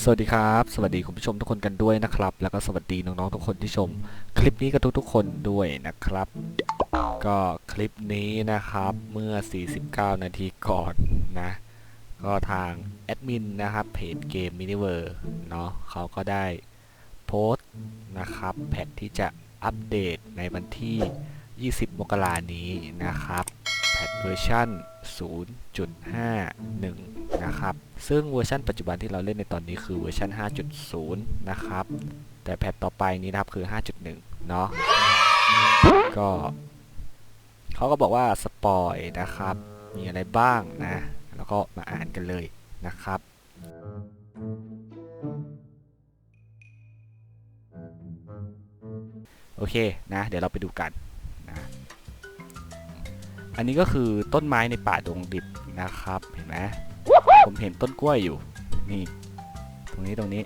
สวัสดีครับ สวัสดีคุณผู้ชมทุกคนกันด้วยนะครับ แล้วก็สวัสดีน้องๆทุกคนที่ชม คลิปนี้กับทุกๆคนด้วยนะครับ ก็คลิปนี้นะครับเมื่อ 49 นาทีก่อนนะ ก็ทางแอดมินนะครับเพจเกมมินิเวอร์เนาะเขาก็ได้โพสต์นะครับ แพทที่จะอัปเดตในวันที่ 20 มกรานี้นะครับ แพทเวอร์ชั่น 0.51 นะครับ ซึ่งเวอร์ชันปัจจุบันที่เราเล่นในตอนนี้คือเวอร์ชัน5.0 นะครับ แต่แพทต่อไปนี้นะครับคือ 5.1 เนาะก็เขาก็บอกว่าสปอยนะครับ มีอะไรบ้างนะ แล้วก็มาอ่านกันเลยนะครับโอเคนะ เดี๋ยวเราไปดูกัน อันนี้ก็คือต้นไม้ในป่าดงดิบนะครับ เห็นไหมผมเห็นต้นกล้วยอยู่ นี่ ตรงนี้ตรงนี้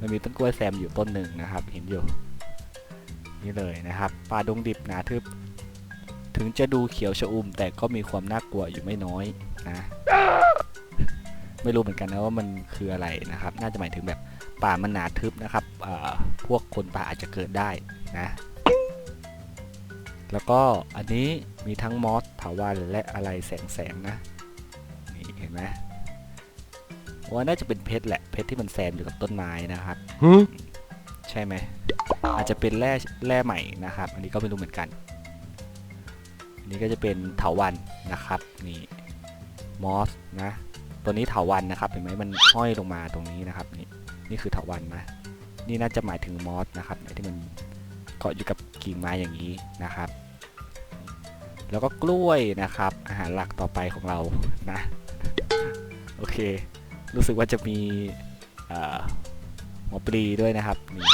มันมีต้นกล้วยแซมอยู่ต้นหนึ่งนะครับ เห็นอยู่ นี่เลยนะครับ ป่าดงดิบหนาทึบ ถึงจะดูเขียวชอุ่ม แต่ก็มีความน่ากลัวอยู่ไม่น้อยนะ ไม่รู้เหมือนกันนะว่ามันคืออะไรนะครับ น่าจะหมายถึงแบบป่ามันหนาทึบนะครับพวกคนป่าอาจจะเกิดได้นะ แล้วก็อันนี้มีทั้งมอสถาวันและอะไรแสงแสงๆนะนี่เห็นไหมว่าน่าจะเป็นเพชรแหละเพชรที่มันแซมอยู่กับต้นไม้นะครับใช่ไหมอาจจะเป็นแร่แร่ใหม่นะครับ อันนี้ก็ไม่รู้เหมือนกัน อันนี้ก็จะเป็นเถาวันนะครับนี่มอสนะ ตัวนี้เถาวันนะครับเห็นไหมมันห้อยลงมาตรงนี้นะครับนี่นี่คือเถาวันนะนี่น่าจะหมายถึงมอสนะครับไอ้ที่มันเกาะอยู่กับกิ่งไม้อย่างนี้นะครับ แล้วก็กล้วยนะครับ อาหารหลักต่อไปของเรานะโอเค รู้สึกว่าจะมีหัวปลีด้วยนะครับนี่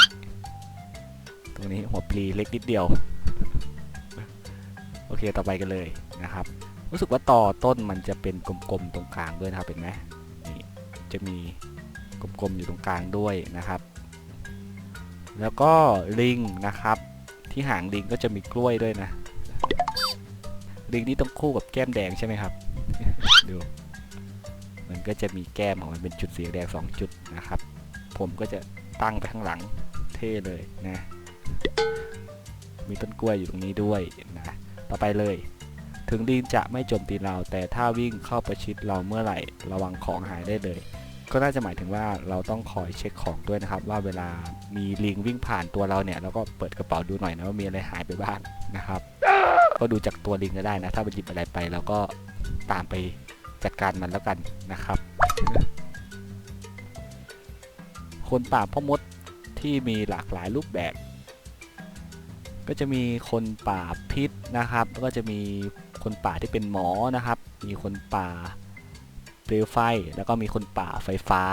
ตรงนี้หัวปลีเล็กนิดเดียว โอเคต่อไปกันเลยนะครับ รู้สึกว่าต่อต้นมันจะเป็นกลมๆตรงกลางด้วยนะครับเห็นไหมนี่จะมีกลมๆอยู่ตรงกลางด้วยนะครับ แล้วก็ลิงนะครับ ที่หางลิงก็จะมีกล้วยด้วยนะ ลิงนี่ต้องคู่กับแก้มแดงใช่ไหมครับ ดู มันก็จะมีแก้มของมันเป็นจุดสีแดงสองจุดนะครับ ผมก็จะตั้งไปข้างหลังเท่เลยนะ มีต้นกล้วยอยู่ตรงนี้ด้วยนะ ต่อไปเลย ถึงลิงจะไม่โจมตีเรา แต่ถ้าวิ่งเข้าประชิดเราเมื่อไหร่ ระวังของหายได้เลย ก็น่าจะหมายถึงว่าเราต้องคอยเช็คของด้วยนะครับ ว่าเวลามีลิงวิ่งผ่านตัวเราเนี่ยเราก็เปิดกระเป๋าดูหน่อยนะว่ามีอะไรหายไปบ้างนะครับ ก็ดูจากตัวลิงก็ได้นะ ถ้ามันหยิบอะไรไปเราก็ตามไปจัดการมันแล้วกันนะครับ คนป่าพ่อมดที่มีหลากหลายรูปแบบ ก็จะมีคนป่าพิษนะครับแล้วก็จะมีคนป่าที่เป็นหมอนะครับ มีคนป่า เปลวไฟ แล้วก็มีคนป่าไฟฟ้า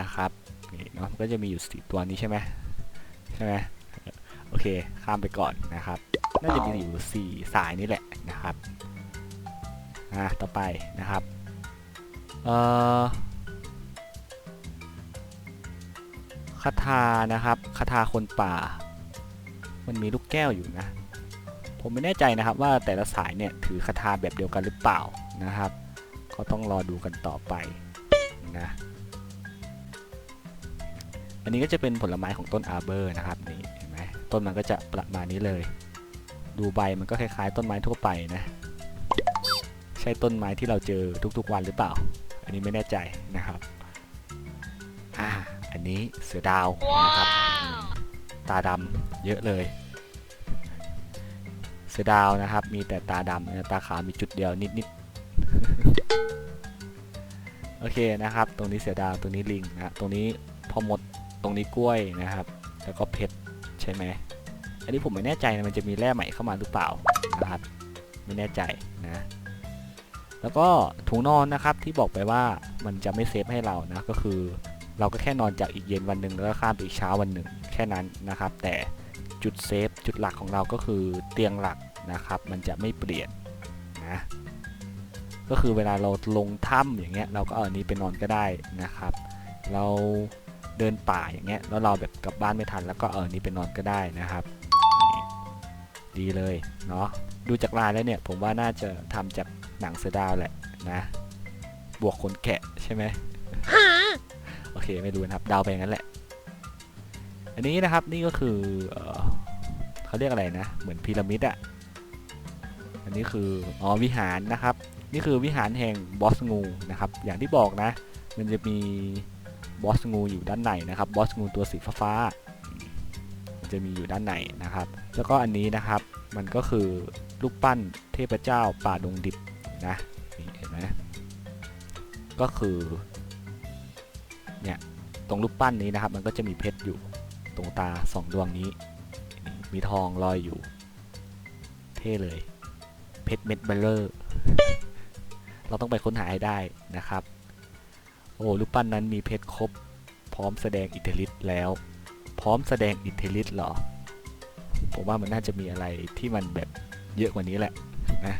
นะครับนี่เนาะก็จะมีอยู่สี่ตัวนี้ใช่ไหมใช่ไหมโอเค ข้ามไปก่อนนะครับ น่าจะมีอยู่สี่สายนี่แหละนะครับอะต่อไปนะครับเอ่อคาถานะครับคาถาคนป่า มันมีลูกแก้วอยู่นะผมไม่แน่ใจนะครับว่าแต่ละสายเนี่ยถือคาถาแบบเดียวกันหรือเปล่านะครับ ก็ต้องรอดูกันต่อไปนะอันนี้ก็จะเป็นผลไม้ของต้นอาร์เบอร์นะครับนี่เห็นไหมต้นมันก็จะประมาณนี้เลย ดูใบมันก็คล้ายๆ ต้นไม้ทั่วไปนะ ใช่ต้นไม้ที่เราเจอทุกๆวันหรือเปล่า อันนี้ไม่แน่ใจนะครับอ่าอันนี้เสือดาวนะครับอืมตาดำเยอะเลย เสือดาวนะครับ มีแต่ตาดำนะตาขาวมีจุดเดียวนิดๆ โอเคนะครับ ตรงนี้เสือดาวตรงนี้ลิงนะตรงนี้พ่อมดตรงนี้กล้วยนะครับ แล้วก็เพชรใช่ไหมอันนี้ผมไม่แน่ใจนะมันจะมีแร่ใหม่เข้ามาหรือเปล่านะครับไม่แน่ใจนะแล้วก็ถุงนอนนะครับที่บอกไปว่ามันจะไม่เซฟให้เรานะก็คือเราก็แค่นอนจากอีกเย็นวันหนึ่งแล้วก็ข้ามไปอีกเช้าวันหนึ่งแค่นั้นนะครับ แต่จุดเซฟจุดหลักของเราก็คือเตียงหลักนะครับ มันจะไม่เปลี่ยนนะ ก็คือเวลาเราลงถ้ำอย่างเงี้ยเราก็เอาอันนี้ไปนอนก็ได้นะครับ เราเดินป่าอย่างเงี้ยแล้วเราแบบกลับบ้านไม่ทันแล้วก็เอาอันนี้ไปนอนก็ได้นะครับดีเลยเนาะดูจากลายแล้วเนี่ยผมว่าน่าจะทำจากหนังเสือดาวแหละนะ บวกขนแกะใช่ไหมโอเคไม่รู้นะครับดาวไปอย่างนั้นแหละ อันนี้นะครับนี่ก็คือเออเขาเรียกอะไรนะ เหมือนพีระมิดอะอันนี้คืออ๋อวิหารนะครับ นี่คือวิหารแห่งบอสงูนะครับ อย่างที่บอกนะ มันจะมีบอสงูอยู่ด้านในนะครับ บอสงูตัวสีฟ้ามันจะมีอยู่ด้านในนะครับ แล้วก็อันนี้นะครับ มันก็คือรูปปั้นเทพเจ้าป่าดงดิบนะนี่เห็นไหมก็คือเนี่ยตรงรูปปั้นนี้นะครับ มันก็จะมีเพชรอยู่ตรงตาสองดวงนี้นมีทองลอยอยู่ เท่เลย เพชรเม็ดเบลเลอร์ เราต้องไปค้นหาให้ได้นะครับ โอ้รูปปั้นนั้นมีเพชรครบ พร้อมแสดงอิทธิฤทธิ์แล้ว พร้อมแสดงอิทธิฤทธิ์หรอ ผมว่ามันน่าจะมีอะไรที่มันแบบเยอะกว่านี้แหละนะ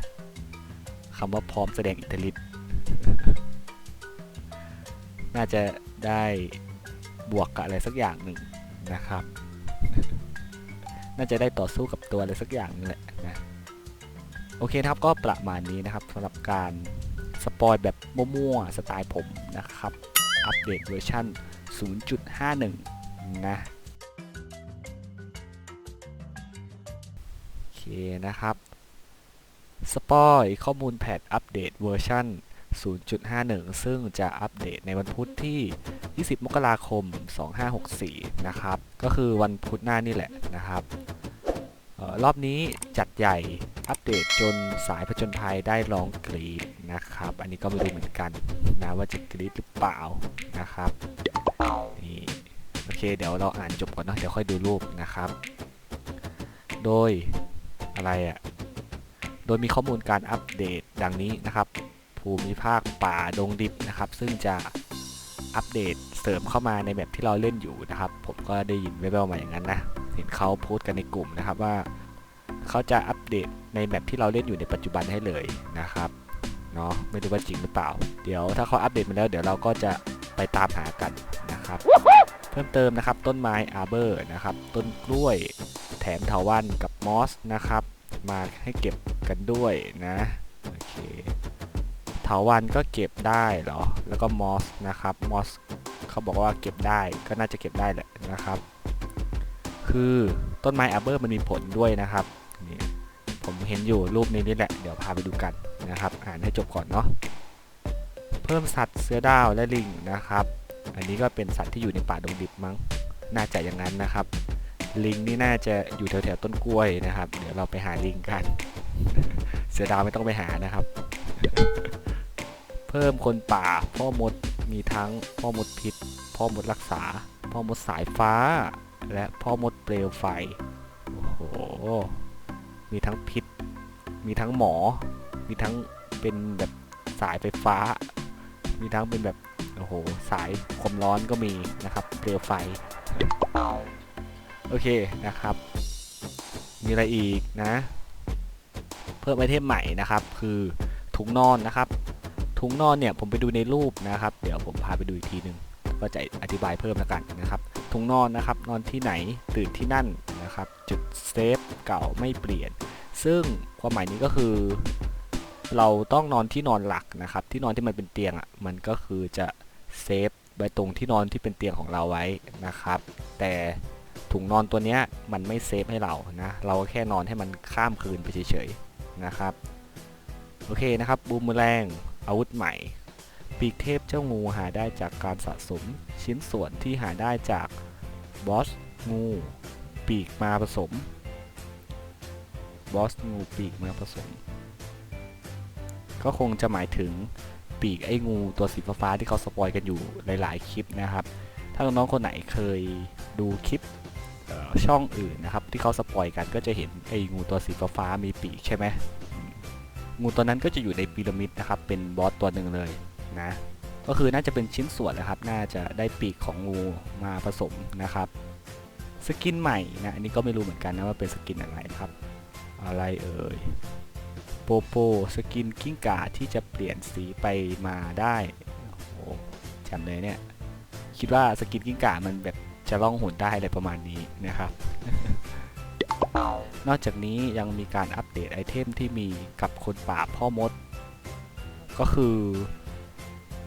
คำว่าพร้อมแสดงอิทธิฤทธิ์น่าจะได้บวกกับอะไรสักอย่างหนึ่งนะครับ น่าจะได้ต่อสู้กับตัวอะไรสักอย่างนึงแหละนะ โอเคครับก็ประมาณนี้นะครับสำหรับการ สปอยแบบมั่วๆสไตล์ผมนะครับ อัปเดตเวอร์ชัน0.51 นะโอเคนะครับ สปอยข้อมูลแพทอัปเดตเวอร์ชัน0.51 ซึ่งจะอัปเดตในวันพุธที่ 20 มกราคม 2564 นะครับ ก็คือวันพุธหน้านี่แหละนะครับออรอบนี้จัดใหญ่ อัปเดตจนสายผจญภัยได้ร้องกรีดนะครับ อันนี้ก็ไม่รู้เหมือนกันนะว่าจะกรีดหรือเปล่านะครับนี่โอเคเดี๋ยวเราอ่านจบก่อนนะเดี๋ยวค่อยดูรูปนะครับ โดยอะไรอะ่ะโดยมีข้อมูลการอัปเดตดังนี้นะครับ ภูมิภาคป่าดงดิบนะครับ ซึ่งจะอัปเดตเสริมเข้ามาในแบบที่เราเล่นอยู่นะครับ ผมก็ได้ยินแว่วๆมาอย่างนั้นนะ เห็นเขาโพสต์กันในกลุ่มนะครับว่า เขาจะอัปเดตในแบบที่เราเล่นอยู่ในปัจจุบันให้เลยนะครับเนาะไม่รู้ว่าจริงหรือเปล่า เดี๋ยวถ้าเขาอัปเดตมาแล้วเดี๋ยวเราก็จะไปตามหากันนะครับ เพิ่มเติมนะครับต้นไม้อาร์เบอร์นะครับต้นกล้วยแถมเถาวันกับมอสนะครับ มาให้เก็บกันด้วยนะโอเคเถาวันก็เก็บได้เหรอ แล้วก็มอสนะครับมอสเขาบอกว่าเก็บได้ก็น่าจะเก็บได้แหละนะครับ คือต้นไม้อาร์เบอร์มันมีผลด้วยนะครับ ห็นอยู่รูปนี้นี่แหละ เดี๋ยวพาไปดูกันนะครับ อ่านให้จบก่อนเนาะ เพิ่มสัตว์เสือดาวและลิงนะครับ อันนี้ก็เป็นสัตว์ที่อยู่ในป่าดงดิบมั้ง น่าจะอย่างนั้นนะครับ ลิงนี่น่าจะอยู่แถวๆต้นกล้วยนะครับ เดี๋ยวเราไปหาลิงกัน เสือดาวไม่ต้องไปหานะครับ เพิ่มคนป่าพ่อมดมีทั้งพ่อมดพิษ พ่อมดรักษา พ่อมดสายฟ้า และพ่อมดเปลวไฟ โอ้โห มีทั้งพิษ มีทั้งหมอ มีทั้งเป็นแบบสายไฟฟ้า มีทั้งเป็นแบบโอ้โหสายความร้อนก็มีนะครับเปลวไฟ โอเคนะครับ มีอะไรอีกนะ เพิ่มไอเทมใหม่นะครับ คือถุงนอนนะครับ ถุงนอนเนี่ยผมไปดูในรูปนะครับ เดี๋ยวผมพาไปดูอีกทีหนึ่งก็จะอธิบายเพิ่มแล้วกันนะครับถุงนอนนะครับ นอนที่ไหนตื่นที่นั่นนะครับ จุดเซฟเก่าไม่เปลี่ยน ซึ่งความหมายนี้ก็คือ เราต้องนอนที่นอนหลักนะครับ ที่นอนที่มันเป็นเตียงอะมันก็คือจะเซฟไว้ตรงที่นอนที่เป็นเตียงของเราไว้นะครับ แต่ถุงนอนตัวเนี้ยมันไม่เซฟให้เรานะ เราแค่นอนให้มันข้ามคืนไปเฉยๆนะครับโอเคนะครับบูมเมอแรงอาวุธใหม่ ปีกเทพเจ้างูหาได้จากการสะสมชิ้นส่วนที่หาได้จากบอสงู ปีกมาผสม บอสงูปีกมาผสม ก็คงจะหมายถึงปีกไอ้งูตัวสีฟ้าที่เขาสปอยกันอยู่หลาย ๆ คลิปนะครับ ถ้าน้องๆคนไหนเคยดูคลิปช่องอื่นนะครับที่เขาสปอยกันก็จะเห็นไอ้งูตัวสีฟ้ามีปีกใช่ไหมงูตัวนั้นก็จะอยู่ในพีระมิดนะครับเป็นบอสตัวหนึ่งเลยนะก็คือน่าจะเป็นชิ้นส่วนนะครับ น่าจะได้ปีกของงูมาผสมนะครับ สกินใหม่นะอันนี้ก็ไม่รู้เหมือนกันนะว่าเป็นสกินอะไรนะครับ อะไรเอ่ยโปโปสกินกิ้งก่าที่จะเปลี่ยนสีไปมาได้โอ้โหจำเลยเนี่ย คิดว่าสกินกิ้งก่ามันแบบจะล่องหนได้อะไรประมาณนี้นะครับ นอกจากนี้ยังมีการอัปเดตไอเทมที่มีกับคนป่าพ่อมด ก็คือ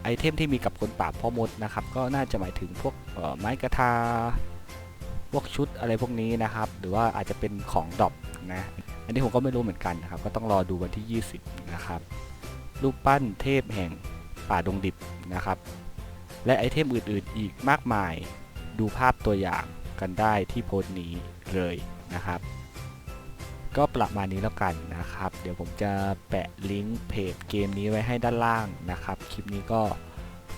ไอเทมที่มีกับคนป่าพ่อมดนะครับ ก็น่าจะหมายถึงพวกไม้กระทา พวกชุดอะไรพวกนี้นะครับ หรือว่าอาจจะเป็นของดอปนะ อันนี้ผมก็ไม่รู้เหมือนกันนะครับ ก็ต้องรอดูวันที่ 20 นะครับ รูปปั้นเทพแห่งป่าดงดิบนะครับ และไอเทมอื่นๆ อีกมากมาย ดูภาพตัวอย่างกันได้ที่โพสต์นี้เลยนะครับ ก็ประมาณนี้แล้วกันนะครับ เดี๋ยวผมจะแปะลิงก์เพจเกมนี้ไว้ให้ด้านล่างนะครับ คลิปนี้ก็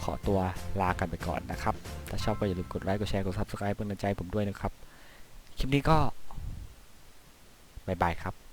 ขอตัวลากันไปก่อนนะครับ ถ้าชอบก็อย่าลืมกดไลค์ กดแชร์ กด subscribe เป็นกำลังใจผมด้วยนะครับ คลิปนี้ก็ บายบายครับ